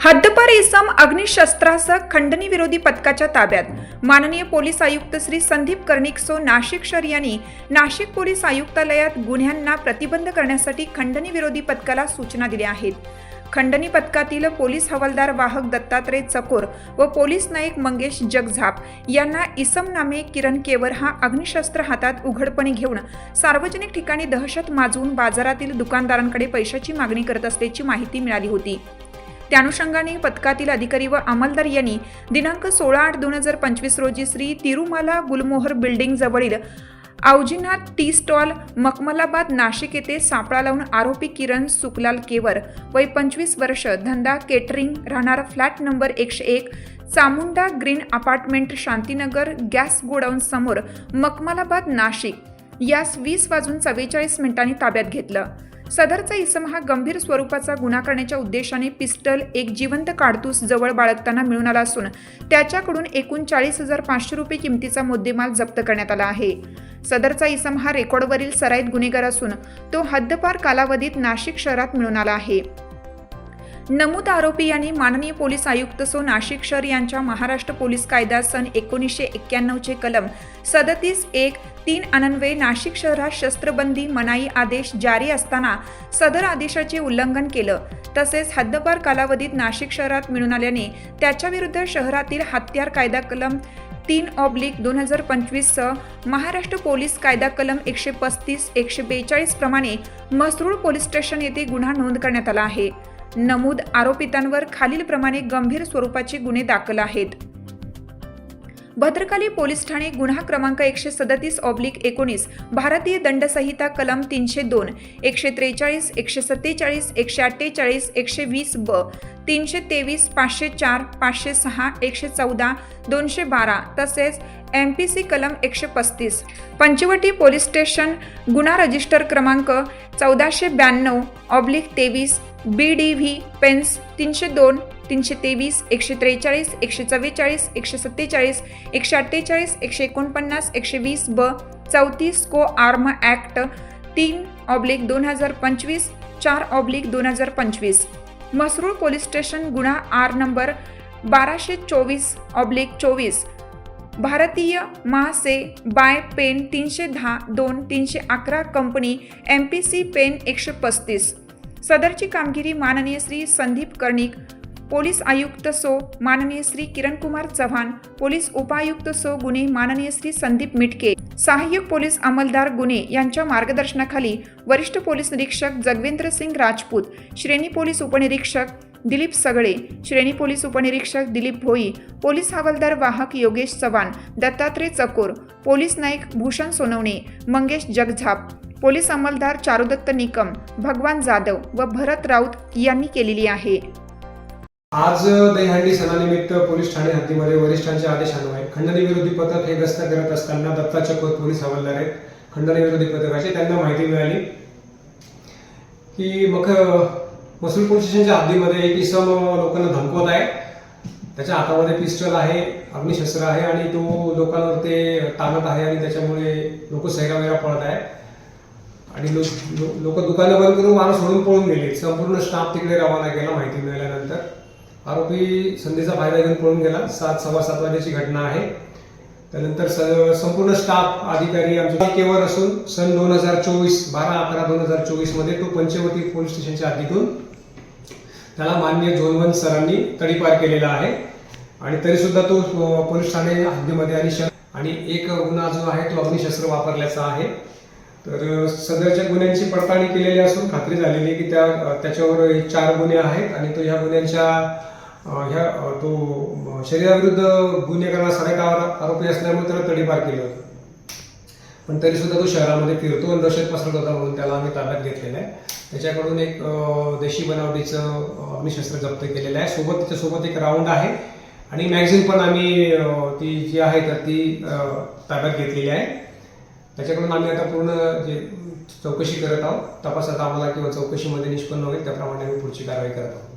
हद्दपार इसम अग्निशस्त्रासह खंडणी विरोधी पथकाच्या ताब्यात. माननीय पोलीस आयुक्त श्री संदीप कर्णिकसो नाशिक शहर यांनी नाशिक पोलीस आयुक्तालयात गुन्ह्यांना प्रतिबंध करण्यासाठी खंडणी विरोधी पथकाला सूचना दिल्या आहेत. खंडणी पथकातील पोलीस हवालदार वाहक दत्तात्रय चकोर व पोलीस नाईक मंगेश जगझाप यांना इसम नामे किरण केवर हा अग्निशस्त्र हातात उघडपणे घेऊन सार्वजनिक ठिकाणी दहशत माजवून बाजारातील दुकानदारांकडे पैशाची मागणी करत असल्याची माहिती मिळाली होती. त्यानुषंगाने पथकातील अधिकारी व अंमलदार यांनी दिनांक सोळा आठ दोन हजार पंचवीस रोजी श्री तिरुमाला गुलमोहर बिल्डिंग जवळील औजीनाथ टी स्टॉल मकमलाबाद नाशिक येथे सापळा लावून आरोपी किरण सुकलाल केवर वय पंचवीस वर्ष धंदा केटरिंग राहणार फ्लॅट नंबर एकशे एक Chamunda green apartment Shantinagar gas godown समोर मकमलाबाद नाशिक. यास वीस वाजून चव्वेचाळीस मिनिटांनी ताब्यात घेतलं. सदरचा इसम हा गंभीर स्वरूपाचा गुन्हा करण्याच्या उद्देशाने पिस्टल एक जिवंत काडतूस जवळ बाळगताना मिळून आला असून त्याच्याकडून एकूण चाळीस हजार पाचशे रुपये किमतीचा मुद्देमाल जप्त करण्यात आला आहे. सदरचा इसम हा रेकॉर्डवरील सराईत गुन्हेगार असून तो हद्दपार कालावधीत नाशिक शहरात मिळून आला आहे. नमूद आरोपी यांनी माननीय पोलीस आयुक्त सो नाशिक शहर यांच्या महाराष्ट्र पोलीस कायदा सन एकोणीसशे एक्क्याण्णवचे कलम सदतीस एक तीन अनन्वये नाशिक शहरात शस्त्रबंदी मनाई आदेश जारी असताना सदर आदेशाचे उल्लंघन केलं. तसेच हद्दपार कालावधीत नाशिक शहरात मिळून आल्याने त्याच्याविरुद्ध शहरातील हत्यार कायदा कलम तीन ऑब्लिक दोन हजार पंचवीससह महाराष्ट्र पोलीस कायदा कलम एकशे पस्तीस एकशे बेचाळीस प्रमाणे म्हसरूळ पोलीस स्टेशन येथे गुन्हा नोंद करण्यात आला आहे. नमूद आरोपितांवर खालीलप्रमाणे गंभीर स्वरूपाचे गुन्हे दाखल आहेत. भद्रकाली पोलीस ठाणे गुन्हा क्रमांक एकशे सदतीस ऑब्लिक एकोणीस भारतीय दंडसंहिता कलम तीनशे दोन एकशे त्रेचाळीस एकशे सत्तेचाळीस एकशे अठ्ठेचाळीस एकशे वीस ब तीनशे तेवीस पाचशे चार पाचशे सहा एकशे चौदा दोनशे बारा तसेच एम पी सी कलम एकशे पस्तीस. पंचवटी पोलीस स्टेशन गुन्हा रजिस्टर क्रमांक चौदाशे ब्याण्णव ऑब्लिक तेवीस बी डी व्ही पेन्स तीनशे दोन तीनशे तेवीस एकशे त्रेचाळीस एकशे चव्वेचाळीस एकशे सत्तेचाळीस एकशे अठ्ठेचाळीस एकशे एकोणपन्नास एकशे वीस ब चौतीस को आर्म ॲक्ट तीन ऑब्लिक दोन हजार पंचवीस चार ऑब्लिक दोन हजार पंचवीस. मसरूळ पोलीस स्टेशन गुन्हा आर नंबर बाराशे चोवीस ऑब्लिक चोवीस. भारतीय महासे बाय पेन तीनशे दहा दोन तीनशे अकरा company M P C pen एकशे पस्तीस. सदरची कामगिरी माननीय श्री संदीप कर्णिक पोलीस आयुक्त सो माननीय श्री किरणकुमार चव्हाण पोलीस उपायुक्त सो गुन्हे माननीय श्री संदीप मिटके सहाय्यक पोलीस अंमलदार गुन्हे यांच्या मार्गदर्शनाखाली वरिष्ठ पोलीस निरीक्षक जगवेंद्र सिंग राजपूत श्रेणी पोलीस उपनिरीक्षक दिलीप सगळे श्रेणी पोलीस उपनिरीक्षक दिलीप भोई पोलीस हवालदार वाहक योगेश चव्हाण दत्तात्रय चकोर पोलीस नाईक भूषण सोनवणे मंगेश जगझाप पोलीस अंमलदार चारुदत्त निकम भगवान जाधव व भरत राऊत यांनी केलेली आहे. आज दहीहंडी सणानिमित्त पोलीस ठाणे हद्दीमध्ये वरिष्ठांच्या आदेशान्वये खंडणी विरोधी पथक हे गस्त करत असताना दत्ता चकोर पोलीस हवालदार आहेत. खंडणी विरोधी पथकाची त्यांना माहिती मिळाली की मग मसूल पोलीस स्टेशनच्या हद्दीमध्ये एक इसम लोकांना धमकवत आहे. त्याच्या हातामध्ये पिस्टल आहे अग्निशस्त्र आहे आणि तो लोकांवर ते ताणत आहे आणि त्याच्यामुळे लोक सैरावैरा पळत आहे आणि लोक लोक दुकानं बंद करून माणूस सोडून पळून गेले. संपूर्ण स्टाफ तिकडे रवाना केला माहिती मिळाल्यानंतर. आरोपी संधीचा फायदा घेऊन पळून गेला. सात सव्वा सात वाजेची घटना आहे. त्यानंतर स- संपूर्ण स्टाफ अधिकारी आमच्या केवर असून सन दोन हजार चोवीस बारा अकरा दोन हजार चोवीसमध्ये तो पंचवटी पोलीस स्टेशनच्या हद्दीतून त्याला मान्य झोन वन सरांनी तडीपार केलेला आहे. आणि तरी सुद्धा तो पोलीस ठाणे हद्दीमध्ये आणि आणि एक गुन्हा जो आहे तो अग्निशस्त्र वापरल्याचा आहे. तर सदरच्या गुन्ह्यांची पडताळणी केलेली असून खात्री झालेली आहे की त्या त्याच्यावर चार गुन्हे आहेत आणि तो ह्या गुन्ह्यांच्या ह्या तो शरीराविरुद्ध गुन्हे करणारा सराईत आरोपी असल्यामुळे त्याला तडीपार केलं होतं. पण तरी सुद्धा तो शहरामध्ये फिरतो आणि दहशत पसरत होता म्हणून त्याला आम्ही ताब्यात घेतलेला आहे. त्याच्याकडून एक देशी बनावटीचं अग्निशस्त्र जप्त केलेलं आहे. सोबत त्याच्यासोबत एक राऊंड आहे आणि मॅगझिन पण आम्ही ती जी आहे तर ती ताब्यात घेतलेली आहे. त्याच्याकडून आम्ही आता पूर्ण जे चौकशी करत आहोत तपासात आम्हाला किंवा चौकशीमध्ये निष्पन्न होईल त्याप्रमाणे आम्ही पुढची कारवाई करत आहोत.